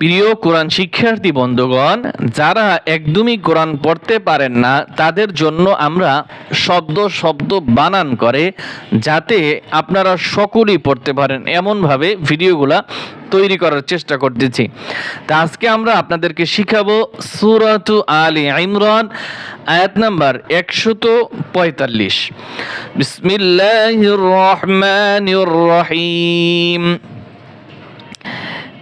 প্রিয় কোরআন শিক্ষার্থী বন্ধুগণ, যারা একদমই কোরআন পড়তে পারেন না, তাদের জন্য আমরা শব্দ শব্দ বানান করে যাতে আপনারা সকলেই পড়তে পারেন। এমনভাবে ভিডিওগুলা তৈরি করার চেষ্টা করতেছি। তা আজকে আমরা আপনাদেরকে শিখাবো সুরাতু আলী ইমরান, আয়াত নাম্বার একশত পঁয়তাল্লিশ। রহমানির রহিম।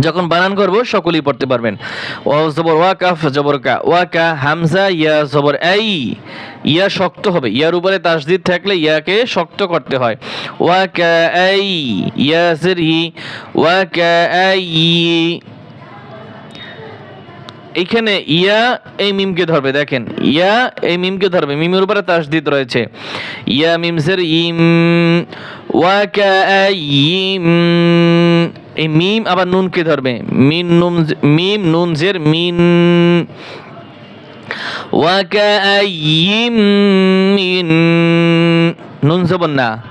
যখন বানান করব, সকলেই পড়তে পারবেন। ও জবর ওয়া, কাফ, জবর কা, ওয়া, কা, হামজা, ইয়া, জবর আই ইয়া শক্ত হবে। ইয়ার উপরে তাসদিদ থাকলে ইয়াকে শক্ত করতে হয়। ওয়া, কা আই ইয়া হি ওয়া, কা আই এইখানে ইয়া, এই মিমকে ধরবে, দেখেন। ইয়া, এই মিমকে ধরবে। মিমের উপরে তাসদিদ রয়েছে। ইয়া মিমসের ইম ওয়া, কা আইম এই মিম আবার নুনকে ধরবে। মিন নুন মিম নুন জের মিন। ওয়াকাআইয়িম মিন। নুন জবর না।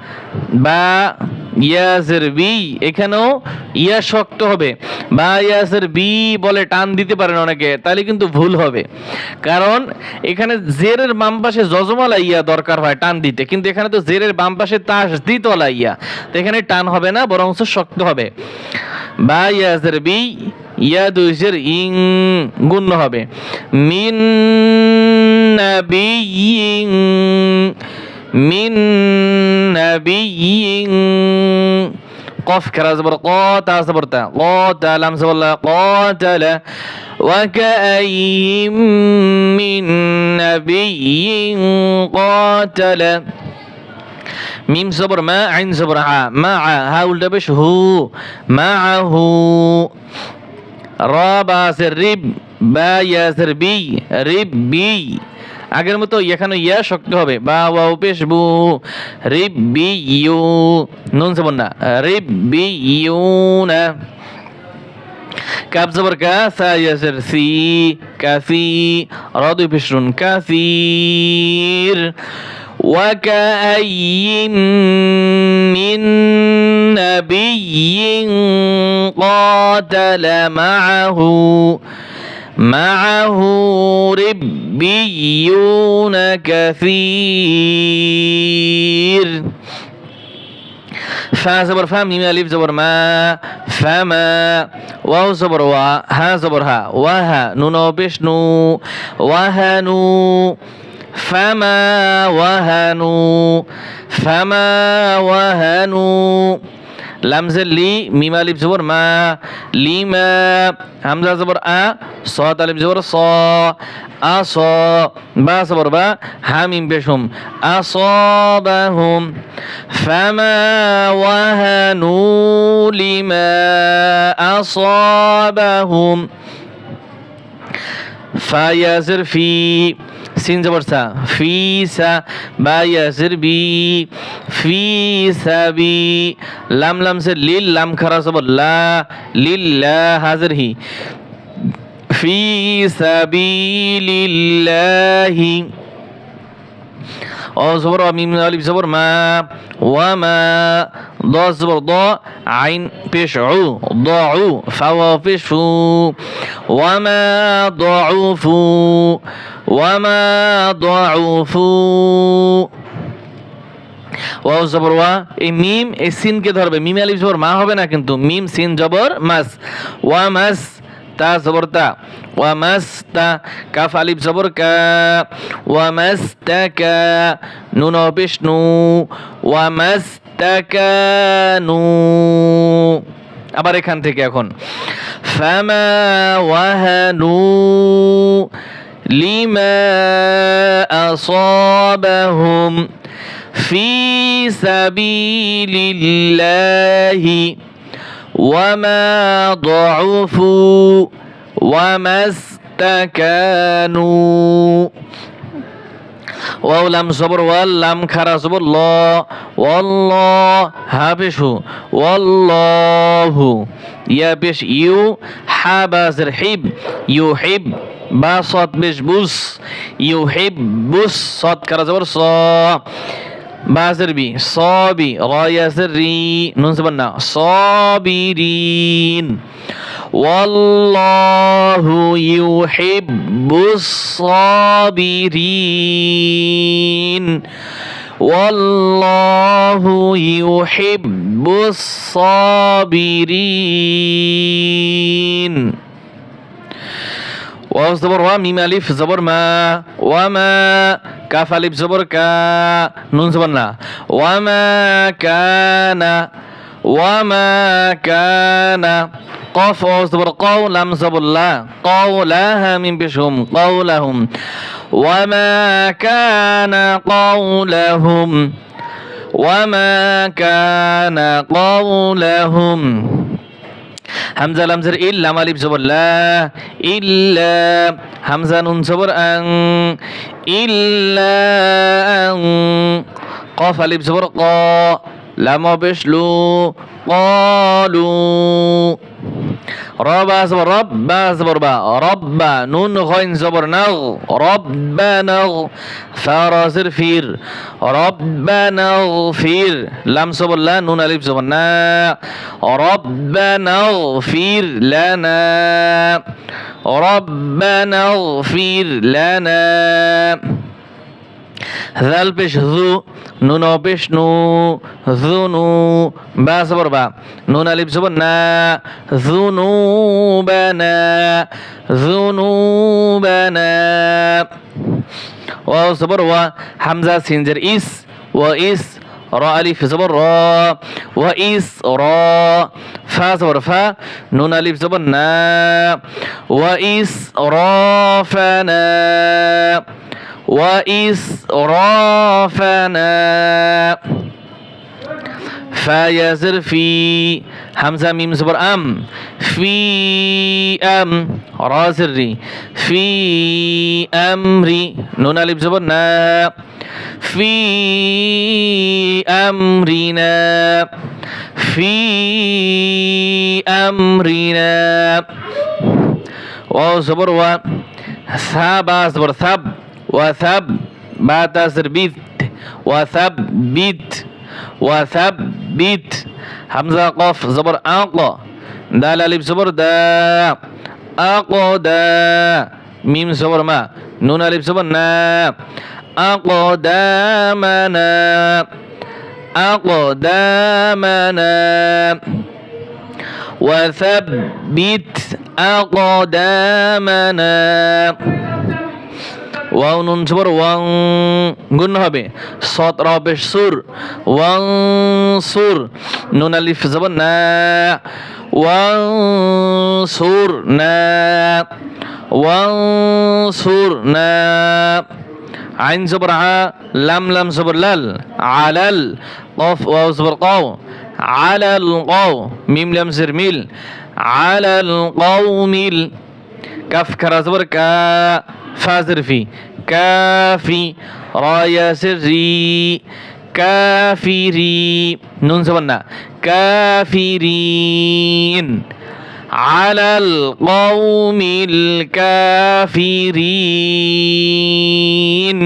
বা, ইয়া জের বি, এখানেও ইয়া শক্ত হবে। বা ইয়াসের বি বলে টান দিতে পারেন অনেকে, তাহলে কিন্তু ভুল হবে। কারণ এখানে জেরের বাম পাশে জজমালা ইয়া দরকার হয় টান দিতে, কিন্তু এখানে তো জেরের বাম পাশে তাস দিতলা ইয়া তো এখানে টান হবে না বরং শক্ত হবে। বা ইয়াসের বি ইয়া দুইসের ইং গুণ্য হবে। মিন নাবিয়িন মিন নাবিয়িন قف كرا زبر قاتل زبرتا قاتل لم زبر قاتل وكأي من نبي قاتل ميم زبر ما عين زبر ها مع هاول دبش هو معه رابع سرب বা ইয়াসের বি রিব বি আগের মতো এখানে ইয়া শক্ত হবে বা ওয়াও পেশ বু রিব বি ইউ নুন জবর না রিব বি ইউ না কাপ জবর কা সা ইয়াসের সি কাসি রদু পেশরুন কাসির وكأي من نبي قاتل معه معه ربيون كثير. فا زبر فا ميم الف زبر ما فما واو زبر وا ها زبر ها وها نون بشنو وهنو فما وهنوا فما وهنوا লামজের লি, মিম আলিফ জবর মা, লিমা, হামজা জবর আ সদ আলিফ জবর স, আ, স, বা জবর বা, হামিম বেশুম আসাবাহুম ফামা ওয়াহানু লিমা আসাবাহুম ফায়াজের ফি সিন জবর সা। ফি সা বা ইয়াসির বি। ফি সাবি লাম লাম সে লিল, লাম খারা জবর লা। লিল লা হাজির হি। ফি সাবিলিল্লাহি অজবর মিম, আলিফ জবর মা, ওয়া, মা, দ জবর দ, আইন, পেশ উ দ উ ফা পেশ, ফু, ওয়া দ উ ফু, ওয়া দ উ ফু ওয়াও জবর ওয়া, এই মিম, এই সিনকে ধরবে, মিম, আলিফ জবর মা হবে না কিন্তু, মিম সিন জবর মাস ওয়া মাস তা জবর তা ওয়া মাস্তা, কাফ আলিফ জবর কা ওয়া মাস্তাকা, নুন অপিস নু ওয়া মাস্তাকানু আবার এখান থেকে এখন। ফামা ওয়াহানু লিমা আসাবাহুম ফি সাবিলিল্লাহি وما ضعفوا وما استكانوا ওয়াও লাম জবর ওয়াল লাম খারা জবর ল ওয়াল্ল হা পেশ হু ওয়াল্লাহু ইয়া পেশ ইউ হা বাজের হিব ইউ হিব বা সৎ বেশ বুস ইউ হিব বুস সৎ খারা জবর স بازربي صابي رايا زري ننسبنا صابرين. والله يحب الصابرين. والله يحب الصابرين. واو زبر ميم ألف زبر ما وما কাফ আলিফ জবর কা নুন জবর না ওয়া মা কানা ওয়া মা কানা قاف واو زبر قو لام زبر لا قولها من بشهم قولهم وما كان قولهم وما كان قولهم হামজা লামজের ইল লাম আলিফ জবর লা ইল্লা হামজা নুন জবর আং ইল্লা আং কফ আলিফ জবর ক লাম পেশ লু قالوا رب زبر رب باء بقى رب نون غين زبر نغ. رب نغ. فا زر فير رب نغ فير لام زبر لا نون الف زبر نا. رب نغ فير نغفير لنا رب نغفير لنا ذل بش ذو نون بش نو ذو نو با زبر با. نون الف زبر نا. ذنوبنا ذنوبنا واو زبر و حمزة سينجر إس. وإس را ألف زبر را. وإس را. فا زبر فا. نون ألف زبر نا. وإس را فنا وإسرافنا. فيزر في همزة ميم زبر أم. في أم. رازري. في أمري. نون ألف زبر نا. في أمرنا في أمرنا واو زبر و ثاب زبر ثب وثب بعد تثبيت وثبت وثبت. همزة قاف زبر أق دال ألف زبر دا. أقدا ميم زبر ما. نون ألف زبر نا. أقدامنا أقدامنا وثبت أقدامنا ওয়াও নুন জবর ওয়াং গুণ হবে সত র পেশ সুর ওয়াং সুর নুন আলিফ জবর না ওয়াং সুর না ওয়াং সুর না আইন জবর আ লাম লাম জবর লাল আলাল قف واو زبر قاو على القو ميم لام زر ميل على القوم كف كرا زبر كا فازر في كافي رايا سري كافري نون زبرنا كافرين على القوم الكافرين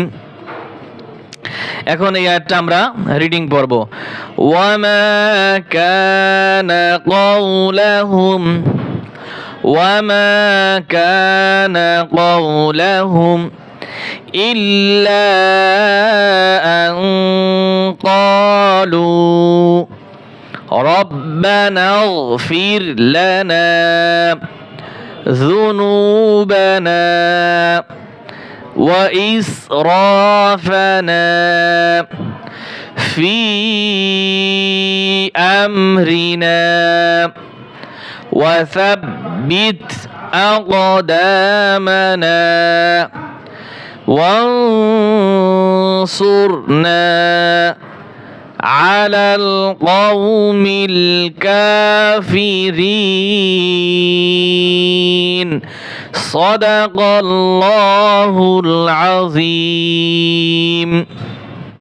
এখন এই আয়াতটা আমরা রিডিং পড়ব ওয়ামা কানা কওলাহুম وما كان قولهم إلا أن قالوا ربنا اغفر لنا ذنوبنا وإسرافنا في أمرنا وثبت أقدامنا. وانصرنا على القوم الكافرين. صدق الله العظيم.